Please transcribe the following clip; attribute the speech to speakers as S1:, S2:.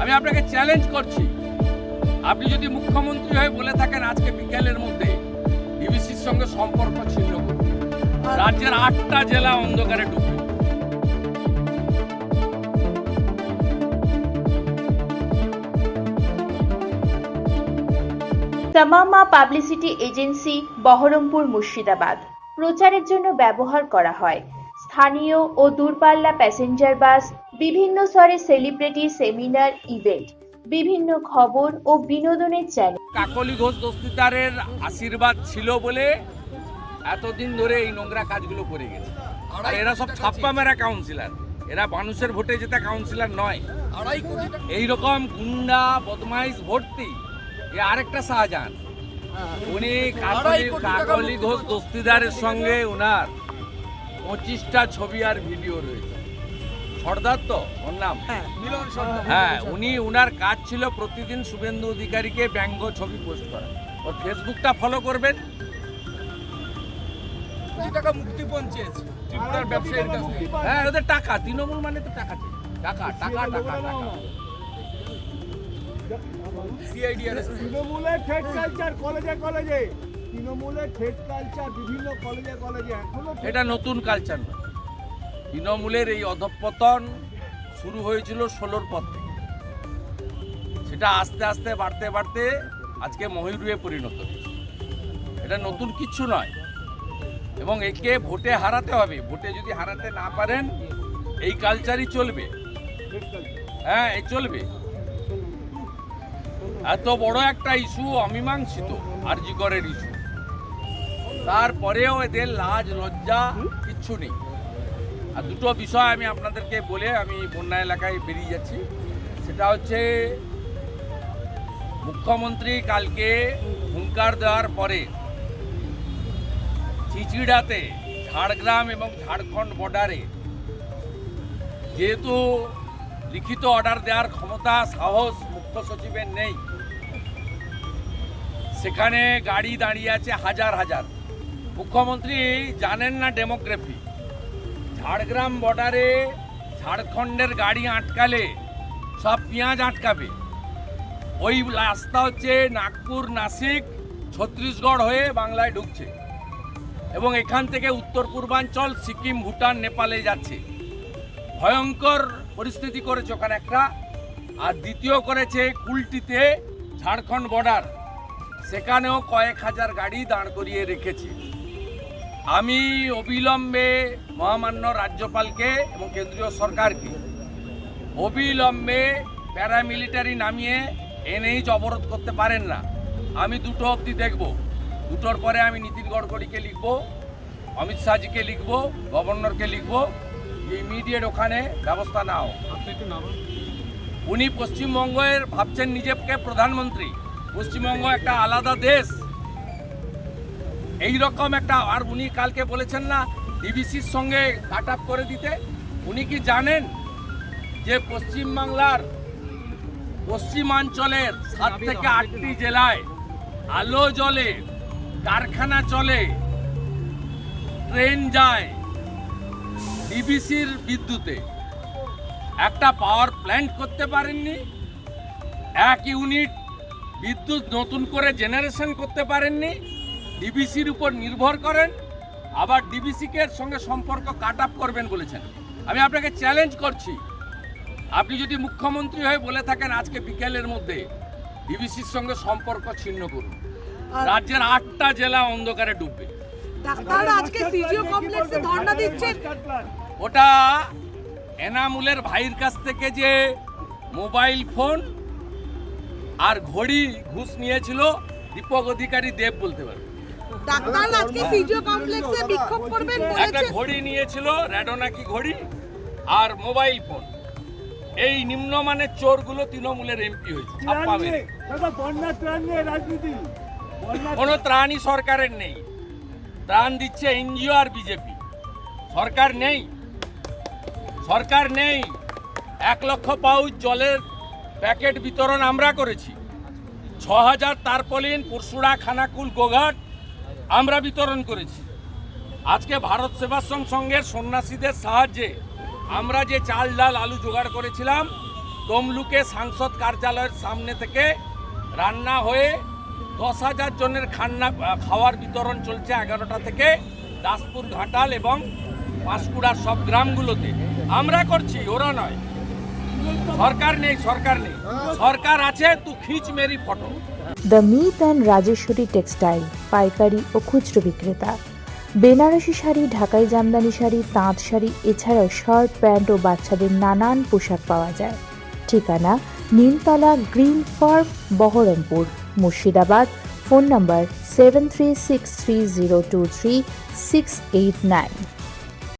S1: আমি আপনাকে চ্যালেঞ্জ করছি। আপনি যদি মুখ্যমন্ত্রী হয়ে বলে থাকেন আজকে বিকেলের মধ্যে ডিবিসির সঙ্গে সম্পর্ক ছিন্ন রাজ্যের আটটা জেলা অন্ধকারে ডুববে
S2: তামামা পাবলিসিটি এজেন্সি, বহরমপুর মুর্শিদাবাদ। প্রচারের জন্য ব্যবহার করা হয়। স্থানীয় ও দূরপাল্লা প্যাসেঞ্জার বাস বিভিন্ন স্তরে সেলিব্রিটি সেমিনার ইভেন্ট বিভিন্ন খবর ও বিনোদনের চ্যানেল
S1: কাকলি ঘোষ দস্তিদারের আশীর্বাদ ছিল বলে এতদিন ধরে এই নোংরা কাজগুলো করে গেছে। আর এরা সব ছাপ্পা মেরা কাউন্সিলর এরা মানুষের ভোটে যেটা কাউন্সিলর নয়। এই রকম গুন্ডা, বদমাইশ, ভর্তি। এ আরেকটা শাহজাহান। উনি কাকলি ঘোষ দস্তিদারের সঙ্গে উনার পঁচিশটা ছবি আর ভিডিও রয়েছে। সর্দার তো ওর নাম? হ্যাঁ। উনি উনার কাজ ছিল প্রতিদিন শুভেন্দু অধিকারীকে ব্যঙ্গ ছবি পোস্ট করা। ওর ফেসবুকটা ফলো করবেন।
S3: টাকা মুক্তিপণ চেয়েছে ত্রিপুরার ব্যবসায়ীর কাছ
S1: হ্যাঁ ওদের টাকা তৃণমূল মানে তো টাকা টাকা টাকা টাকা টাকা।
S4: তৃণমূলের ঠেট কালচার কলেজে কলেজে তৃণমূলের ঠেট কালচার বিভিন্ন কলেজে কলেজে এখনও
S1: এটা নতুন কালচার না তৃণমূলের এই অধঃপতন শুরু হয়েছিল ষোলোর পর থেকে। সেটা আস্তে আস্তে, বাড়তে বাড়তে আজকে ময়ূরুয়ে পরিণত হয়েছে। এটা নতুন কিছু নয়। এবং একে ভোটে হারাতে হবে। ভোটে যদি হারাতে না পারেন, এই কালচারই চলবে। হ্যাঁ এই চলবে। এত বড় একটা ইস্যু অমীমাংসিত, আরজিকরের ইস্যু তারপরেও এদের লাজ, লজ্জা কিচ্ছু নেই। আর দুটো বিষয় আমি আপনাদেরকে বলে আমি বন্যা এলাকায় বেরিয়ে যাচ্ছি। সেটা হচ্ছে, মুখ্যমন্ত্রী কালকে হুঙ্কার দেওয়ার পরে চিচিড়াতে ঝাড়গ্রাম এবং ঝাড়খণ্ড বর্ডারে যেহেতু লিখিত অর্ডার দেওয়ার ক্ষমতা, সাহস মুখ্য সচিবের নেই, সেখানে গাড়ি দাঁড়িয়ে আছে হাজার হাজার। মুখ্যমন্ত্রী জানেন না ডেমোগ্রাফি। ঝাড়গ্রাম বর্ডারে ঝাড়খণ্ডের গাড়ি আটকালে সব পেঁয়াজ আটকাবে। ওই রাস্তা হচ্ছে নাগপুর নাসিক, ছত্তিশগড় হয়ে বাংলায় ঢুকছে এবং এখান থেকে উত্তর পূর্বাঞ্চল, সিকিম, ভুটান, নেপালে যাচ্ছে। ভয়ঙ্কর পরিস্থিতি করেছে ওখানে একটা। আর দ্বিতীয় করেছে কুলটিতে ঝাড়খণ্ড বর্ডার সেখানেও কয়েক হাজার গাড়ি দাঁড় করিয়ে রেখেছে। আমি অবিলম্বে মহামান্য রাজ্যপালকে এবং কেন্দ্রীয় সরকারকে অবিলম্বে প্যারামিলিটারি নামিয়ে এনএইচ অবরোধ করতে পারেন না। আমি দুটো অবধি দেখব। দুটোর পরে আমি নীতিন গডকরিকে লিখব অমিত শাহজিকে লিখব গভর্নরকে লিখব। ইমিডিয়েট ওখানে ব্যবস্থা নাও উনি পশ্চিমবঙ্গের ভাবছেন নিজেকে প্রধানমন্ত্রী। পশ্চিমবঙ্গ একটা আলাদা দেশ। এই রকম একটা আর উনি কালকে বলেছেন না ডিবিসির সঙ্গে কাট আপ করে দিতে। উনি কি জানেন যে পশ্চিমবাংলার পশ্চিমাঞ্চলের সাত থেকে আটটি জেলায় আলো জ্বলে কারখানা চলে ট্রেন যায় ডিবিসির বিদ্যুতে। একটা পাওয়ার প্ল্যান্ট করতে পারেননি এক ইউনিট বিদ্যুৎ নতুন করে জেনারেশন করতে পারেননি ডিবিসির উপর নির্ভর করেন আবার ডিবিসিকে সঙ্গে সম্পর্ক কাট আপ করবেন বলেছেন। আমি আপনাকে চ্যালেঞ্জ করছি। আপনি যদি মুখ্যমন্ত্রী হয়ে বলে থাকেন আজকে বিকেলের মধ্যে ডিবিসির সঙ্গে সম্পর্ক ছিন্ন করুন। রাজ্যের আটটা জেলা অন্ধকারে ডুববে। ওটা এনামুলের ভাইয়ের কাছ থেকে যে মোবাইল ফোন আর ঘড়ি ঘুষ নিয়েছিল দীপক অধিকারী দেব বলতে পারবে।
S5: ডাক্তার আজকে সিজিও কমপ্লেক্সে বিক্ষোভ করবেন
S1: একটা
S5: বলেছেন।
S1: ঘড়ি নিয়েছিল র্যাডোনাকি ঘড়ি? আর মোবাইল ফোন। এই নিম্নমানের চোরগুলো তৃণমূলের এমপি হয়েছে। কোনো ত্রাণই সরকারের নেই। ত্রাণ দিচ্ছে এনজিও আর বিজেপি। সরকার নেই। সরকার নেই। এক লক্ষ পাউচ জলের প্যাকেট বিতরণ আমরা করেছি। ছ হাজার তারপলিন পরশুড়া খানাকুল গোঘাট আমরা বিতরণ করেছি। আজকে ভারত সেবাশ্রম সংঘের সন্ন্যাসীদের সাহায্যে আমরা যে চাল, ডাল, আলু জোগাড় করেছিলাম, তমলুকে সাংসদ কার্যালয়ের সামনে থেকে রান্না হয়ে দশ হাজার জনের খান্না খাওয়ার বিতরণ চলছে এগারোটা থেকে দাসপুর, ঘাটাল এবং পাঁশকুড়ার সব গ্রামগুলোতে। আমরা করছি, ওরা নয়। সরকার নেই সরকার নেই। সরকার আছে, তু খিচ মেরি ফটো।
S6: দ্য মিত অ্যান্ড রাজেশ্বরী টেক্সটাইল, পাইকারি ও খুচরো বিক্রেতা। বেনারসি শাড়ি, ঢাকাই জামদানি শাড়ি, তাঁত শাড়ি, এছাড়াও শার্ট, প্যান্ট ও বাচ্চাদের নানান পোশাক পাওয়া যায়। ঠিকানা Nimtala green farm Baharampur, Murshidabad, phone number seven three six three zero two three six eight nine.